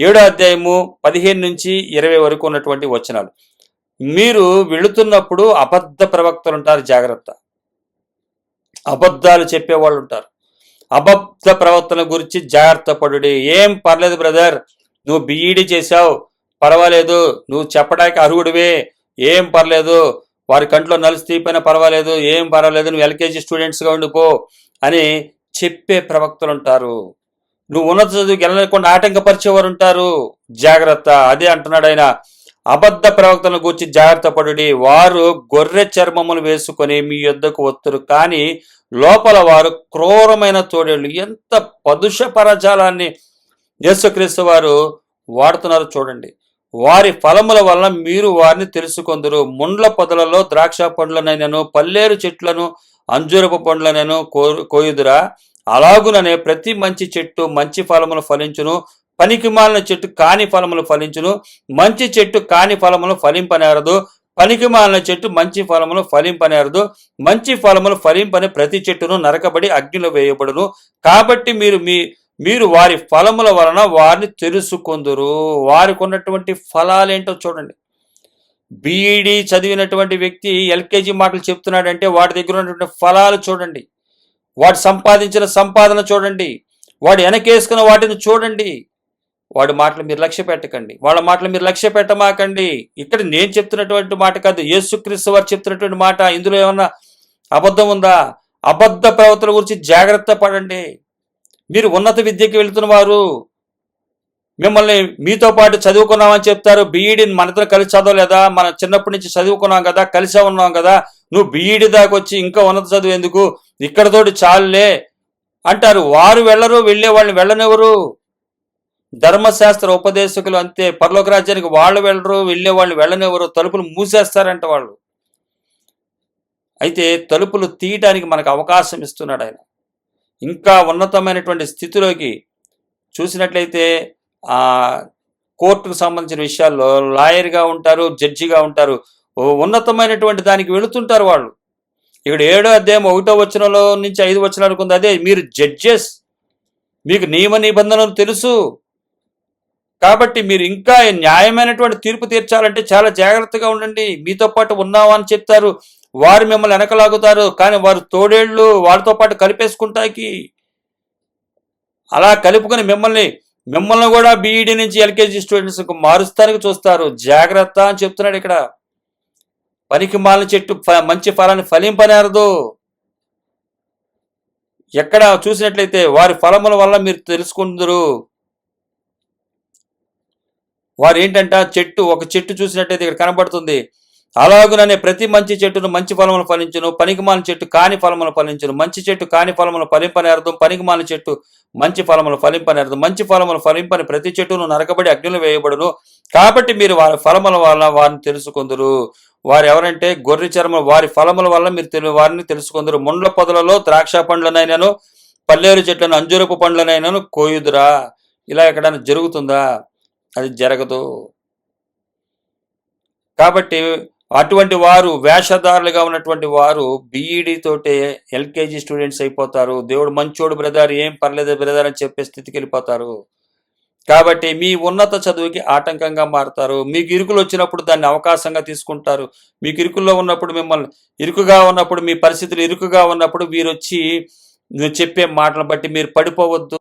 ఏడో అధ్యాయము పదిహేను నుంచి ఇరవై వరకు ఉన్నటువంటి వచనాలు. మీరు వెళుతున్నప్పుడు అబద్ధ ప్రవక్తలు ఉంటారు జాగ్రత్త. అబద్ధాలు చెప్పేవాళ్ళు ఉంటారు. అబద్ధ ప్రవర్తన గురించి జాగ్రత్త పడుడి. ఏం పర్లేదు బ్రదర్ నువ్వు బీఈడి చేసావు పర్వాలేదు నువ్వు చెప్పడానికి అర్హుడివే. ఏం పర్లేదు వారి కంట్లో నలుసు తీపోయినా పర్వాలేదు ఏం పర్వాలేదు నువ్వు ఎల్కేజీ స్టూడెంట్స్గా ఉండిపో అని చెప్పే ప్రవక్తలు ఉంటారు. నువ్వు ఉన్నత చదువుకి వెళ్ళకుండా ఆటంకపరిచేవారు ఉంటారు జాగ్రత్త. అదే అంటున్నాడు ఆయన. అబద్ధ ప్రవక్తలను గూర్చి జాగ్రత్త పడుడి. వారు గొర్రె చర్మములు వేసుకొని మీ యొద్దకు వస్తురు కానీ లోపల వారు క్రూరమైన తోడేళ్ళు. ఎంత పదుష పరజాలాన్ని యేసుక్రీస్తు వారు వాడుతున్నారు చూడండి. వారి ఫలముల వలన మీరు వారిని తెలుసుకొందరు. ముండ్ల పొదలలో ద్రాక్ష పండ్లనైనను పల్లేరు చెట్లను అంజూరపు పండ్లనైనా కో కోయుదురా. అలాగుననే ప్రతి మంచి చెట్టు మంచి ఫలములు ఫలించును. పనికిమాలిన చెట్టు కాని ఫలములు ఫలించును. మంచి చెట్టు కాని ఫలములు ఫలింపనేరదు. పనికిమాలిన చెట్టు మంచి ఫలములు ఫలింపనేరదు. మంచి ఫలములు ఫలింపని ప్రతి చెట్టును నరకబడి అగ్నిలో వేయబడును. కాబట్టి మీరు మీ మీరు వారి ఫలముల వలన వారిని తెలుసుకొందురు. వారికి ఉన్నటువంటి ఫలాలేంటో చూడండి. బీఈడి చదివినటువంటి వ్యక్తి ఎల్కేజీ మాటలు చెప్తున్నాడంటే వాడి దగ్గర ఉన్నటువంటి ఫలాలు చూడండి. వాడు సంపాదించిన సంపాదన చూడండి. వాడు వెనకేసుకున్న వాటిని చూడండి. వాడి మాటలు మీరు లక్ష్య పెట్టకండి. వాళ్ళ మాటలు మీరు లక్ష్య పెట్టమాకండి. ఇక్కడ నేను చెప్తున్నటువంటి మాట కాదు యేసుక్రీస్తు వారు చెప్తున్నటువంటి మాట. ఇందులో ఏమన్నా అబద్ధం ఉందా? అబద్ధ ప్రవర్తన గురించి జాగ్రత్త పడండి. మీరు ఉన్నత విద్యకి వెళుతున్న వారు మిమ్మల్ని మీతో పాటు చదువుకున్నామని చెప్తారు. బీఈడిని మనతో కలిసి చదవలేదా? మనం చిన్నప్పటి నుంచి చదువుకున్నాం కదా కలిసే ఉన్నాం కదా. నువ్వు బీఈడి దాకా వచ్చి ఇంకా ఉన్నత చదువు ఎందుకు? ఇక్కడతోటి చాలులే అంటారు. వారు వెళ్ళరు వెళ్ళే వాళ్ళని వెళ్ళనివ్వరు. ధర్మశాస్త్ర ఉపదేశకులు అంతే. పరలోక రాజ్యానికి వాళ్ళు వెళ్ళరు వెళ్ళే వాళ్ళు వెళ్ళనివ్వరు. తలుపులు మూసేస్తారంట వాళ్ళు. అయితే తలుపులు తీయటానికి మనకు అవకాశం ఇస్తున్నాడు ఆయన. ఇంకా ఉన్నతమైనటువంటి స్థితిలోకి చూసినట్లయితే ఆ కోర్టుకు సంబంధించిన విషయాల్లో లాయర్గా ఉంటారు జడ్జిగా ఉంటారు. ఉన్నతమైనటువంటి దానికి వెళుతుంటారు వాళ్ళు. ఇక్కడ ఏడో అధ్యాయం ఒకటో వచనంలో నుంచి ఐదు వచనాలకు ఉంది అదే మీరు జడ్జెస్ మీకు నియమ నిబంధనలు తెలుసు. కాబట్టి మీరు ఇంకా న్యాయమైనటువంటి తీర్పు తీర్చాలంటే చాలా జాగ్రత్తగా ఉండండి. మీతో పాటు ఉన్నావా అని చెప్తారు. వారు మిమ్మల్ని వెనకలాగుతారు. కానీ వారు తోడేళ్ళు వారితో పాటు కలిపేసుకుంటాకి అలా కలుపుకొని మిమ్మల్ని మిమ్మల్ని కూడా బీఈడి నుంచి ఎల్కేజీ స్టూడెంట్స్కి మారుస్తానికి చూస్తారు. జాగ్రత్త అని చెప్తున్నాడు ఇక్కడ. పనికి మాలిన చెట్టు మంచి ఫలాన్ని ఫలింపనేరదు. ఎక్కడ చూసినట్లయితే వారి ఫలముల వల్ల మీరు తెలుసుకుందరు. వారు ఏంటంట చెట్టు ఒక చెట్టు చూసినట్టయితే ఇక్కడ కనబడుతుంది. అలాగుననే ప్రతి మంచి చెట్టును మంచి ఫలములు ఫలించును పనికిమాలిన చెట్టు కాని ఫలములు ఫలించును మంచి చెట్టు కాని ఫలములు ఫలింపనేరదు పనికిమాలిన చెట్టు మంచి ఫలములు ఫలింపనేరదు మంచి ఫలములు ఫలింపని ప్రతి చెట్టును నరకబడి అగ్నిలో వేయబడును. కాబట్టి మీరు వారి ఫలముల వల్ల వారిని తెలుసుకుందరు. వారు ఎవరంటే గొర్రె చర్మ వారి ఫలముల వల్ల మీరు వారిని తెలుసుకుందరు. ముండ్ల పొదలలో ద్రాక్ష పండ్లనైనాను పల్లేరు చెట్లను అంజూరపు పండ్లనైనాను కోయుదురా. ఇలా ఎక్కడైనా జరుగుతుందా? అది జరగదు. కాబట్టి అటువంటి వారు వేషధారులుగా ఉన్నటువంటి వారు బీఈడి తోటే ఎల్కేజీ స్టూడెంట్స్ అయిపోతారు. దేవుడు మంచోడు బ్రదర్ ఏం పర్లేదు బ్రదర్ అని చెప్పే స్థితికి వెళ్ళిపోతారు. కాబట్టి మీ ఉన్నత చదువుకి ఆటంకంగా మారుతారు. మీకు ఇరుకులు వచ్చినప్పుడు దాన్ని అవకాశంగా తీసుకుంటారు. మీకు ఇరుకుల్లో ఉన్నప్పుడు మిమ్మల్ని ఇరుకుగా ఉన్నప్పుడు మీ పరిస్థితులు ఇరుకుగా ఉన్నప్పుడు మీరు వచ్చి చెప్పే మాటలను బట్టి మీరు పడిపోవద్దు.